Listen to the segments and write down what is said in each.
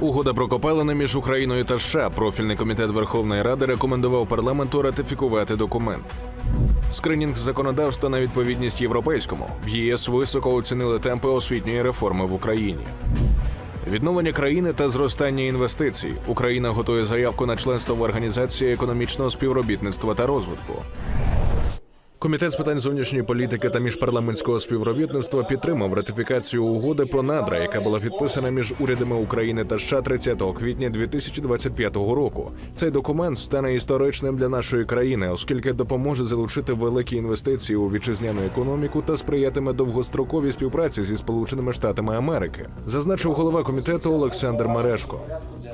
Угода про копалини між Україною та США. Профільний комітет Верховної Ради рекомендував парламенту ратифікувати документ. Скринінг законодавства на відповідність європейському в ЄС високо оцінили темпи освітньої реформи в Україні. Відновлення країни та зростання інвестицій. Україна готує заявку на членство в організації економічного співробітництва та розвитку. Комітет з питань зовнішньої політики та міжпарламентського співробітництва підтримав ратифікацію угоди про надра, яка була підписана між урядами України та США 30 квітня 2025 року. Цей документ стане історичним для нашої країни, оскільки допоможе залучити великі інвестиції у вітчизняну економіку та сприятиме довгостроковій співпраці зі Сполученими Штатами Америки, зазначив голова комітету Олександр Мерешко.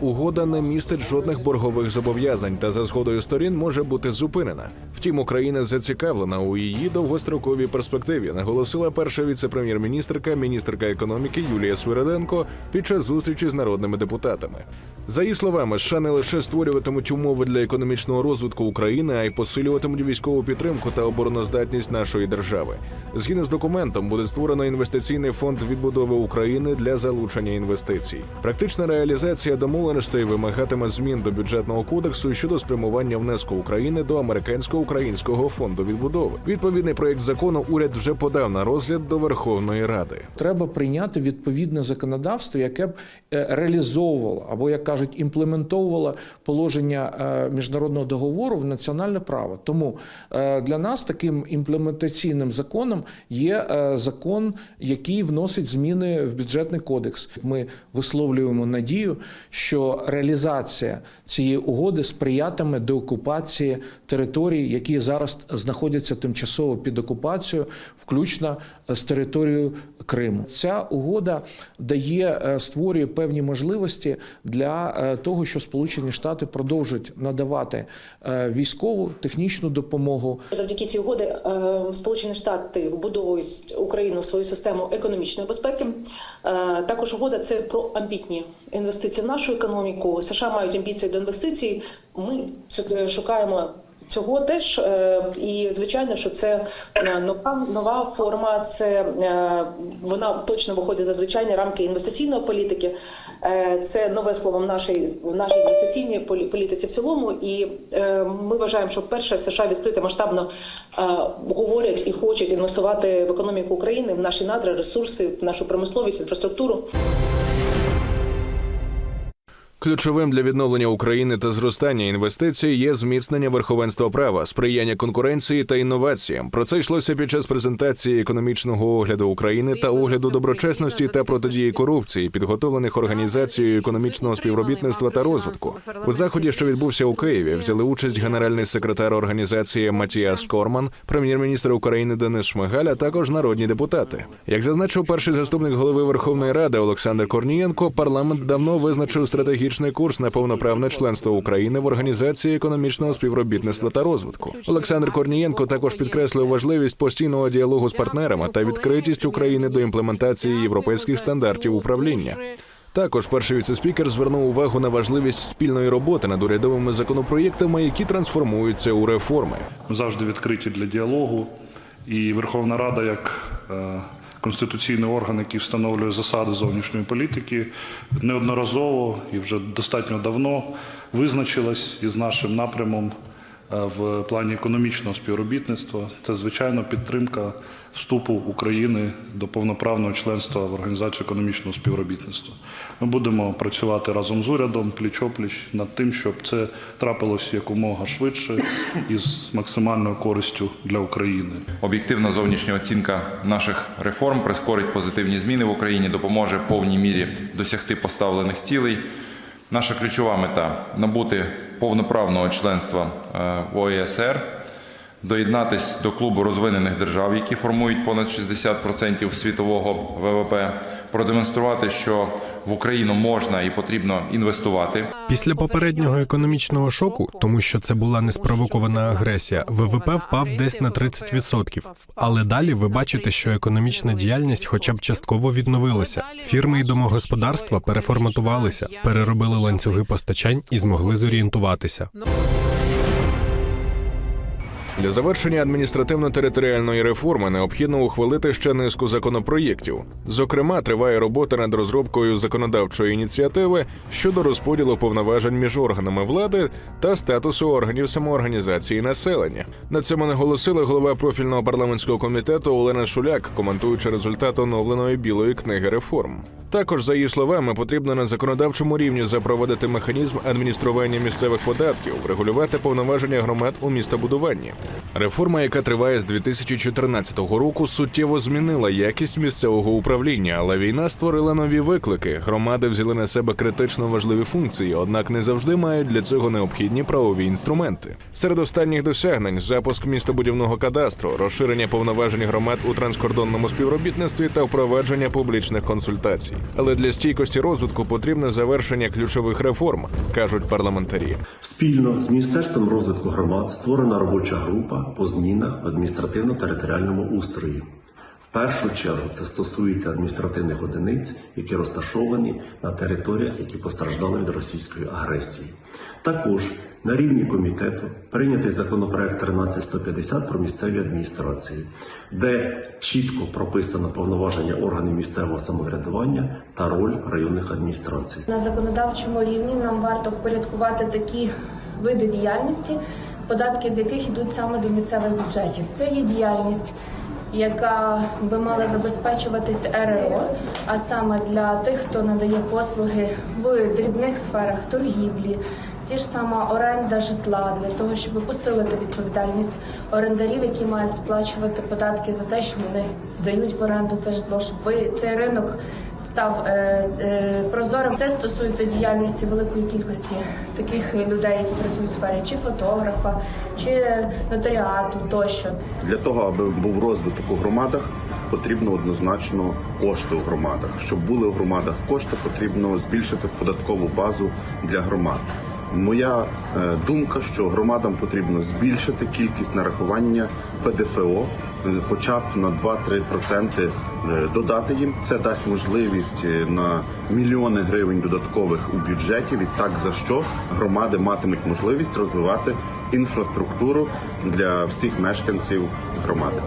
Угода не містить жодних боргових зобов'язань та за згодою сторін може бути зупинена. Втім, Україна зацікавлена у її довгостроковій перспективі, наголосила перша віце-прем'єр-міністрка, міністерка економіки Юлія Свириденко під час зустрічі з народними депутатами. За її словами, США не лише створюватимуть умови для економічного розвитку України, а й посилюватимуть військову підтримку та обороноздатність нашої держави. Згідно з документом, буде створено інвестиційний фонд відбудови України для залучення інвестицій. Практична реалізація домовленостей вимагатиме змін до бюджетного кодексу щодо спрямування внеску України до американсько-українського фонду відбудови. Відповідний проєкт закону уряд вже подав на розгляд до Верховної Ради. Треба прийняти відповідне законодавство, яке б е, реалізовувало або, як кажуть, імплементовувало положення е, міжнародного договору в національне право. Тому е, для нас таким імплементаційним законом є закон, який вносить зміни в бюджетний кодекс. Ми висловлюємо надію, що реалізація цієї угоди сприятиме деокупації територій, які зараз знаходяться тимчасово під окупацією, включно з територією Криму. Ця угода дає е, створює певні можливості для е, того, що Сполучені Штати продовжують надавати е, військову технічну допомогу, Завдяки цій угоди Сполучені Штати вбудовують Україну в свою систему економічної безпеки. Також угода це про амбітні інвестиції в нашу. США мають амбіції до інвестицій. Ми це- шукаємо. Цього теж е, і звичайно, що це е, нова нова форма. Це е, вона точно виходить за звичайні рамки інвестиційної політики. Е, Це нове слово в нашій в нашій інвестиційній полі- політиці в цілому. І е, ми вважаємо, що перше США відкрито масштабно е, говорять і хочуть інвестувати в економіку України, в наші надра, ресурси, в нашу промисловість, інфраструктуру. Ключовим для відновлення України та зростання інвестицій є зміцнення верховенства права, сприяння конкуренції та інноваціям. Про це йшлося під час презентації економічного огляду України та огляду доброчесності та протидії корупції, підготовлених організацією економічного співробітництва та розвитку. У заході, що відбувся у Києві, взяли участь генеральний секретар організації Матіас Корман, прем'єр-міністр України Денис Шмигаль, а також народні депутати. Як зазначив перший заступник голови Верховної Ради Олександр Корнієнко, парламент давно визначив стратегічний курс на повноправне членство України в організації економічного співробітництва та розвитку. Олександр Корнієнко також підкреслив важливість постійного діалогу з партнерами та відкритість України до імплементації європейських стандартів управління. Також перший віцеспікер звернув увагу на важливість спільної роботи над урядовими законопроєктами, які трансформуються у реформи. Ми завжди відкриті для діалогу. І Верховна Рада, як е, конституційний орган, який встановлює засади зовнішньої політики, неодноразово і вже достатньо давно визначилась із нашим напрямом в плані економічного співробітництва. Це звичайно підтримка вступу України до повноправного членства в організацію економічного співробітництва. Ми будемо працювати разом з урядом пліч-опліч над тим, щоб це трапилось якомога швидше і з максимальною користю для України. Об'єктивна зовнішня оцінка наших реформ прискорить позитивні зміни в Україні, допоможе повній мірі досягти поставлених цілей. Наша ключова мета набути повноправного членства е, в ОЕСР, доєднатись до клубу розвинених держав, які формують понад 60% світового ВВП, продемонструвати, що в Україну можна і потрібно інвестувати. Після попереднього економічного шоку, тому що це була неспровокована агресія, ВВП впав десь на 30%. Але далі ви бачите, що економічна діяльність, хоча б частково відновилася. Фірми і домогосподарства переформатувалися, переробили ланцюги постачань і змогли зорієнтуватися. Для завершення адміністративно-територіальної реформи необхідно ухвалити ще низку законопроєктів. Зокрема, триває робота над розробкою законодавчої ініціативи щодо розподілу повноважень між органами влади та статусу органів самоорганізації населення. На цьому наголосила голова профільного парламентського комітету Олена Шуляк, коментуючи результат оновленої білої книги реформ. Також, за її словами, потрібно на законодавчому рівні запровадити механізм адміністрування місцевих податків, регулювати повноваження громад у містобудуванні. Реформа, яка триває з 2014 року, суттєво змінила якість місцевого управління, але війна створила нові виклики. Громади взяли на себе критично важливі функції, однак не завжди мають для цього необхідні правові інструменти. Серед останніх досягнень запуск містобудівного кадастру, розширення повноважень громад у транскордонному співробітництві та впровадження публічних консультацій. Але для стійкості розвитку потрібне завершення ключових реформ, кажуть парламентарі. Спільно з Міністерством розвитку громад створена робоча група по змінах в адміністративно-територіальному устрої. В першу чергу це стосується адміністративних одиниць, які розташовані на територіях, які постраждали від російської агресії. Також на рівні комітету прийнятий законопроект 13150 про місцеві адміністрації, де чітко прописано повноваження органів місцевого самоврядування та роль районних адміністрацій. На законодавчому рівні нам варто впорядкувати такі види діяльності, податки з яких йдуть саме до місцевих бюджетів. Це є діяльність, яка би мала забезпечуватись РРО, а саме для тих, хто надає послуги в дрібних сферах торгівлі. Ті ж сама оренда житла для того, щоб посилити відповідальність орендарів, які мають сплачувати податки за те, що вони здають в оренду це житло, щоб ви цей ринок став е, е, прозорим. Це стосується діяльності великої кількості таких людей, які працюють в сфері чи фотографа, чи нотаріату тощо. Для того, аби був розвиток у громадах, потрібно однозначно кошти у громадах. Щоб були у громадах кошти, потрібно збільшити податкову базу для громад. Моя е, думка, що громадам потрібно збільшити кількість нарахування ПДФО, хоча б на 2-3% е, додати їм. Це дасть можливість е, на мільйони гривень додаткових у бюджеті. Відтак за що громади матимуть можливість розвивати інфраструктуру для всіх мешканців громади.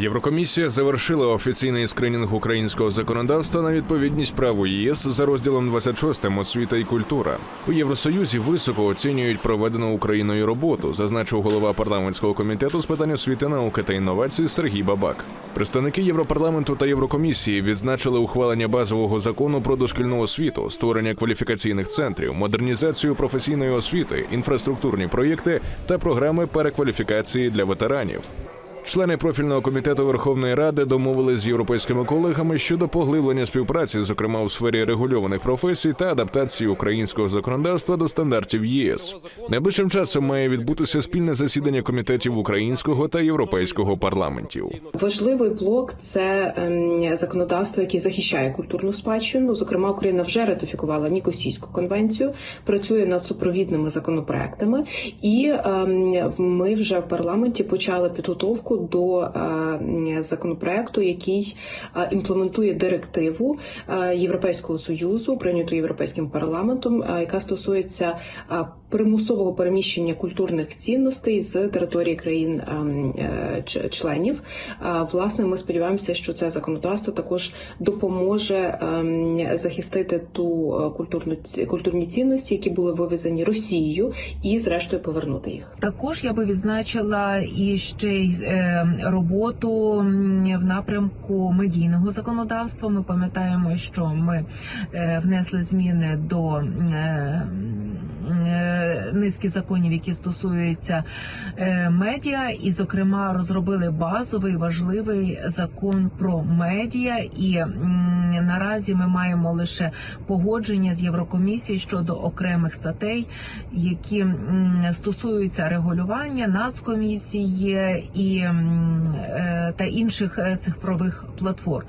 Єврокомісія завершила офіційний скринінг українського законодавства на відповідність праву ЄС за розділом 26 освіта і культура. У Євросоюзі високо оцінюють проведену Україною роботу, зазначив голова парламентського комітету з питань освіти, науки та інновацій Сергій Бабак. Представники Європарламенту та Єврокомісії відзначили ухвалення базового закону про дошкільну освіту, створення кваліфікаційних центрів, модернізацію професійної освіти, інфраструктурні проєкти та програми перекваліфікації для ветеранів. Члени профільного комітету Верховної Ради домовились з європейськими колегами щодо поглиблення співпраці, зокрема у сфері регульованих професій та адаптації українського законодавства до стандартів ЄС. Найближчим часом має відбутися спільне засідання комітетів українського та європейського парламентів. Важливий блок це ем, законодавство, яке захищає культурну спадщину. Зокрема, Україна вже ратифікувала Нікосійську конвенцію, працює над супровідними законопроектами, і ем, ми вже в парламенті почали підготовку до е, законопроекту, який е, імплементує директиву е, Європейського союзу, прийняту європейським парламентом, яка стосується примусового переміщення культурних цінностей з території країн ем, е, ч- членів. Власне, ми сподіваємося, що це законодавство також допоможе захистити ту культурну культурні цінності, які були вивезені Росією, і зрештою повернути їх. Також я би відзначила і ще й роботу в напрямку медійного законодавства. Ми пам'ятаємо, що ми е, внесли зміни до е, низки законів, які стосуються е, медіа, і, зокрема, розробили базовий важливий закон про медіа. І наразі ми маємо лише погодження з Єврокомісією щодо окремих статей, які стосуються регулювання нацкомісії і е, та інших е, цифрових платформ.